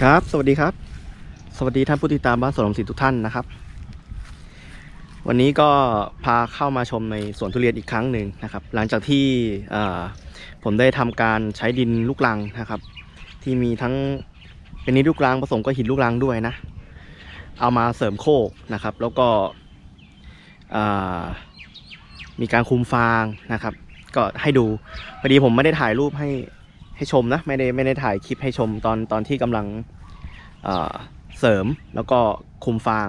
ครับ สวัสดีครับ สวัสดีท่านผู้ติดตามบ้านสวนลมศิลป์ทุกท่านนะครับ วันนี้ก็พาเข้ามาชมในสวนทุเรียนอีกครั้งหนึ่งนะครับ หลังจากที่ผมได้ทำการใช้ดินลูกรังนะครับ ที่มีทั้งเป็นดินลูกรังผสมกับหินลูกรังด้วยนะ เอามาเสริมโคกนะครับ แล้วก็มีการคุมฟางนะครับ ก็ให้ดูพอดีผมไม่ได้ถ่ายรูปให้ ให้ชมนะไม่ได้ไม่ได้ถ่ายคลิปให้ชมตอนตอนที่กำลังเเสริมแล้วก็คุมฟาง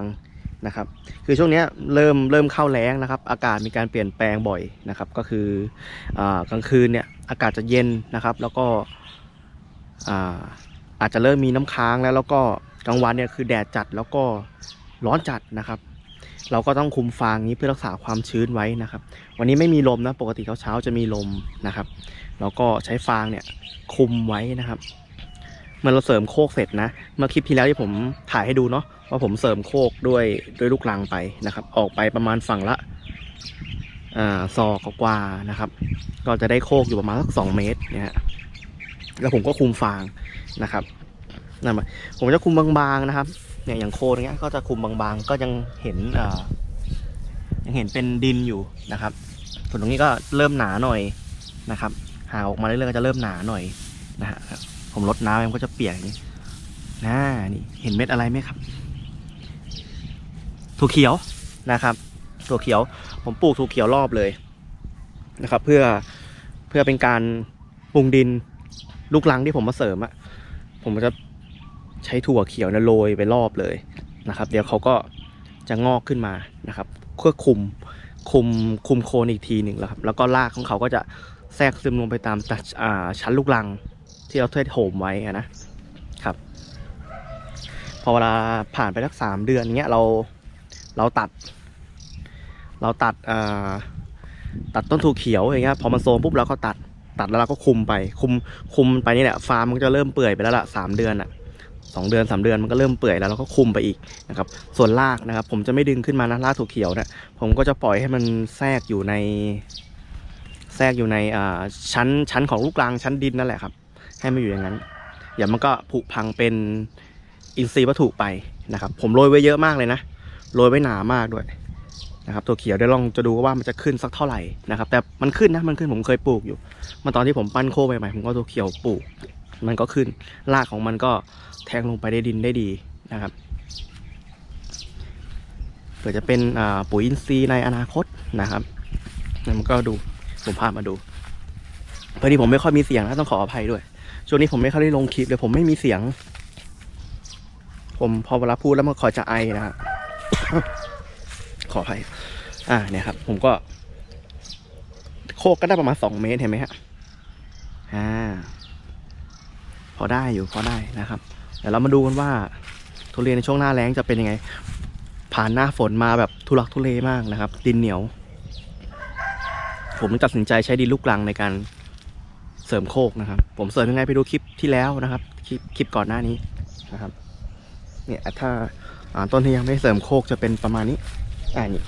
นะครับ คือช่วงนี้เริ่มเริ่มเข้าแล้งนะครับ อากาศมีการเปลี่ยนแปลงบ่อยนะครับ ก็คืออกลางคืนเนี่ยอากาศจะเย็นนะครับ แล้วก็อาอาจจะเริ่มมีน้ำค้างแล้วแล้วก็กลางวันเนี่ยคือแดดจัดแล้วก็ร้อนจัดนะครับ เราก็ต้องคุมฟางนี้เพื่อรักษาความชื้นไว้นะครับ วันนี้ไม่มีลมนะปกติเช้าๆจะมีลมนะครับ แล้วก็ใช้ฟางเนี่ยคุมไว้นะครับเมื่อเราเสริมโคกเสร็จนะ เมื่อคลิปที่แล้วที่ผมถ่ายให้ดูเนาะว่าผมเสริมโคกด้วยด้วยลูกรังไปนะครับ ออกไปประมาณฝั่งละอ่าซอกกว่านะครับ ก็จะได้โคกอยู่ประมาณสักสองเมตรเนี่ยฮะแล้วผมก็คุมฟางนะครับนั่นหมายผมจะคุมบางๆนะครับ เนี่ยอย่างโคนเงี้ยก็จะคุมบางๆ ก็ยังเห็นยังเห็นเป็นดินอยู่นะครับ ส่วนตรงนี้ก็เริ่มหนาหน่อยนะครับ ห่างออกมาเรื่อยๆก็จะเริ่มหนาหน่อยนะฮะผมลดน้ำมันก็จะเปียกอย่างนี้นะนี่เห็นเม็ดอะไรไหมครับถั่วเขียวนะครับถั่วเขียว ผมปลูกถั่วเขียวรอบเลยนะครับ เพื่อเพื่อเป็นการปรุงดินลูกลังที่ผมมาเสริมอะผมจะใช้ถั่วเขียวนะโรยไปรอบเลยนะครับ เดี๋ยวเขาก็จะงอกขึ้นมานะครับเพื่อคุมคุมคุมโคนอีกทีหนึ่งแล้วครับ แล้วก็รากของเขาก็จะ แทรกซึมลงไปตามตัดอ่าชั้นลูกรังที่เราเทศโถมไว้นะครับ พอเวลาผ่านไปสักสามเดือนเงี้ยเราเราตัด เราตัดตัดต้นถั่วเขียวอย่างเงี้ยพอมันโซมปุ๊บเราก็ตัดตัดแล้วเราก็คุมไปคุมคุมไปนี่แหละฟาร์มมันจะเริ่มเปื่อยไปแล้วล่ะสามเดือนอะสองเดือนสามเดือนมันก็เริ่มเปื่อยแล้วเราก็คุมไปอีกนะครับส่วนรากนะครับ ผมจะไม่ดึงขึ้นมานะรากถั่วเขียวเนี่ยผมก็จะปล่อยให้มันแทรกอยู่ใน แทรกอยู่ในชั้นชั้นของลูกรังชั้นดินนั่นแหละครับ ให้มันอยู่อย่างนั้นอย่ามันก็ผุพังเป็นอินทรีย์วัตถุไปนะครับ ผมโรยไว้เยอะมากเลยนะโรยไว้หนามากด้วยนะครับตัวเขียวเดี๋ยวลองจะดูว่ามันจะขึ้นสักเท่าไหร่นะครับ แต่มันขึ้นนะมันขึ้นผมเคยปลูกอยู่มาตอนที่ผมปั้นโคใหม่ๆผมก็ตัวเขียวปลูก มันก็ขึ้นรากของมันก็แทงลงไปได้ดินได้ดีนะครับเผื่อจะเป็นปุ๋ยอินทรีย์ในอนาคตนะครับนั่มันก็ดู ผมพามาดูพอดีผมไม่ค่อยมีเสียงนะต้องขออภัยด้วย ช่วงนี้ผมไม่ค่อยได้ลงคลิปเลยผมไม่มีเสียง ผมพอเวลาพูดแล้วมันคอจะไอนะฮะขออภัย อ่าเนี่ยครับ ผมก็ โคกก็ได้ประมาณสองเมตรเห็นไหมฮะอ่า พอได้อยู่พอได้นะครับเดี๋ยวเรามาดูกันว่า ทุเรียนในช่วงหน้าแล้งจะเป็นยังไง ผ่านหน้าฝนมาแบบทุลักทุเลมากนะครับ ดินเหนียว ผมตัดสินใจใช้ดินลูกรังในการเสริมโคกนะครับ ผมเสริมยังไงไปดูคลิปที่แล้วนะครับ คลิปคลิปก่อนหน้านี้นะครับ เนี่ยถ้าอ่าต้นที่ยังไม่เสริมโคกจะเป็นประมาณนี้อ่านี่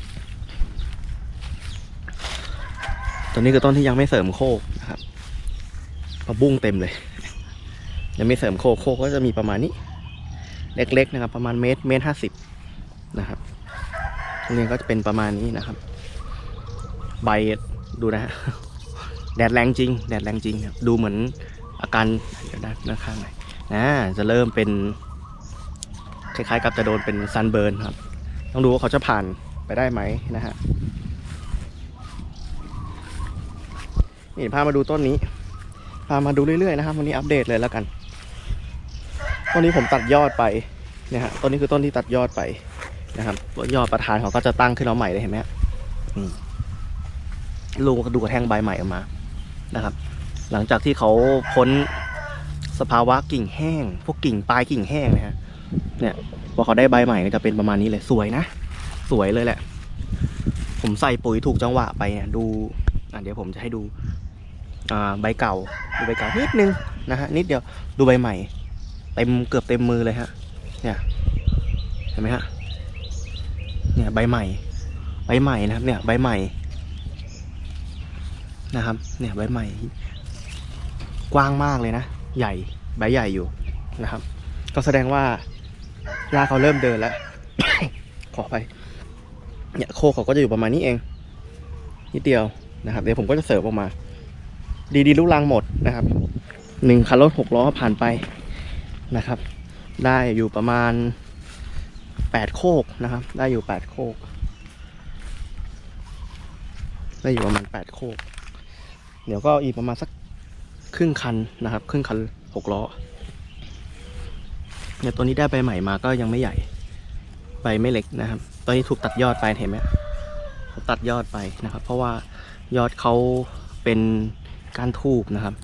ตัวนี้คือต้นที่ยังไม่เสริมโคกนะครับพอบุ้งเต็มเลย ยังไม่เสริมโคกโคกก็จะมีประมาณนี้ เล็กๆนะครับ ประมาณเมตรเมตรห้าสิบนะครับตรงนี้ก็จะเป็นประมาณนี้นะครับ ใบ ดูนะฮะแดดแรงจริง แดดแรงจริงครับดูเหมือนอาการเดี๋ยวด้านด้าข้างหน่อยนะจะเริ่มเป็นคล้ายๆ กับจะโดนเป็นซันเบิร์นครับ ต้องดูว่าเขาจะผ่านไปได้ไหมนะฮะนี่พามาดูต้นนี้พามาดูเรื่อยๆนะครับวันนี้อัปเดตเลยแล้วกันต้นนี้ผมตัดยอดไปเนี่ยฮะต้นนี้คือต้นที่ตัดยอดไปนะครับยอดประธานเขาก็จะตั้งขึ้นมาใหม่เลยเห็นไหมฮะอืม ลูกดูกระแทงใบใหม่ออกมานะครับ หลังจากที่เขาพ้นสภาวะกิ่งแห้ง พวกกิ่งปลายกิ่งแห้งนะฮะเนี่ยพอเขาได้ใบใหม่ก็จะเป็นประมาณนี้เลยสวยนะ สวยเลยแหละ ผมใส่ปุ๋ยถูกจังหวะไปเนี่ยดูอะเดี๋ยวผมจะให้ดูอ่าใบเก่าดูใบเก่านิดนึงนะฮะนิดเดียวดูใบใหม่เต็มเกือบเต็มมือเลยฮะเนี่ยเห็นไหมฮะเนี่ยใบใหม่ใบใหม่นะครับเนี่ยใบใหม่ นะครับ เนี่ยใบใหม่ กว้างมากเลยนะ ใหญ่ใบใหญ่อยู่นะครับ ก็แสดงว่าลากเขาเริ่มเดินแล้ว ขอไป เนี่ยโคเขาก็จะอยู่ประมาณนี้เอง นิดเดียวนะครับ เดี๋ยวผมก็จะเสิร์ฟออกมา ดีดีลูกลังหมดนะครับ หนึ่งคันรถหกล้อผ่านไปนะครับ ได้อยู่ประมาณแปดโคกนะครับ ได้อยู่แปดโคก ได้อยู่ประมาณแปดโคก เดี๋ยวก็อีกประมาณสักครึ่งคันนะครับ ครึ่งคันหกล้อเนี่ยตัวนี้ได้ใบใหม่มาก็ยังไม่ใหญ่ใบไม่เล็กนะครับ ตอนนี้ถูกตัดยอดไปเห็นไหมเขาตัดยอดไปนะครับ เพราะว่ายอดเขาเป็นก้านทูบนะครับ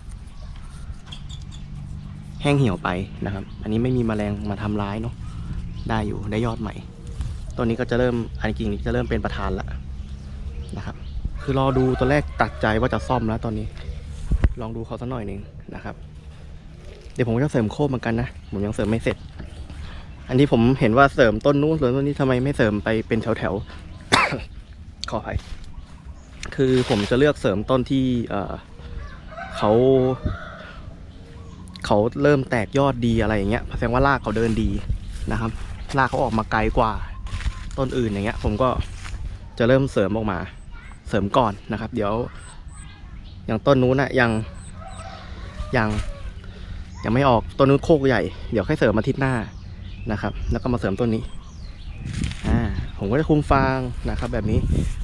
แห้งเหี่ยวไปนะครับ อันนี้ไม่มีแมลงมาทำร้ายเนาะได้อยู่ได้ยอดใหม่ ตัวนี้ก็จะเริ่มอันกิ่งจะเริ่มเป็นประธานละ คือรอดูตัวแรกตัดใจว่าจะซ่อมแล้วตอนนี้ ลองดูเขาสักหน่อยหนึ่งนะครับ เดี๋ยวผมก็จะเสริมโค้บเหมือนกันนะ ผมยังเสริมไม่เสร็จ อันนี้ผมเห็นว่าเสริมต้นนู้นเสริมต้นนี้ทำไมไม่เสริมไปเป็นแถวแถวขออภัยคือผมจะเลือกเสริมต้นที่เออเขาเขาเริ่มแตกยอดดีอะไรอย่างเงี้ยแสดงว่ารากเขาเดินดีนะครับรากเขาออกมาไกลกว่าต้นอื่นอย่างเงี้ย ผมก็จะเริ่มเสริมออกมา เสริมก่อนนะครับ เดี๋ยว อย่างต้นนู้นนะยังยังยังไม่ออกต้นนู้นโคกใหญ่ เดี๋ยวค่อยเสริมอาทิตย์หน้านะครับ แล้วก็มาเสริมต้นนี้อ่าผมก็จะคุมฟางนะครับ แบบนี้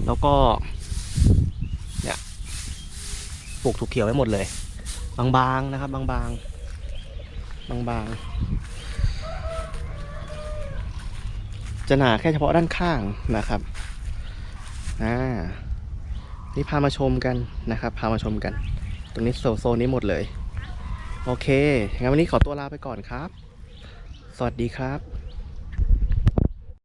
แล้วก็เนี่ยปลูกถูกเขียวไว้หมดเลย บางๆนะครับ บางๆบางๆจะหนาแค่เฉพาะด้านข้างนะครับอ่า นี่พามาชมกันนะครับ พามาชมกัน ตรงนี้โซโซนนี้หมดเลย โอเคงั้นวันนี้ขอตัวลาไปก่อนครับ สวัสดีครับ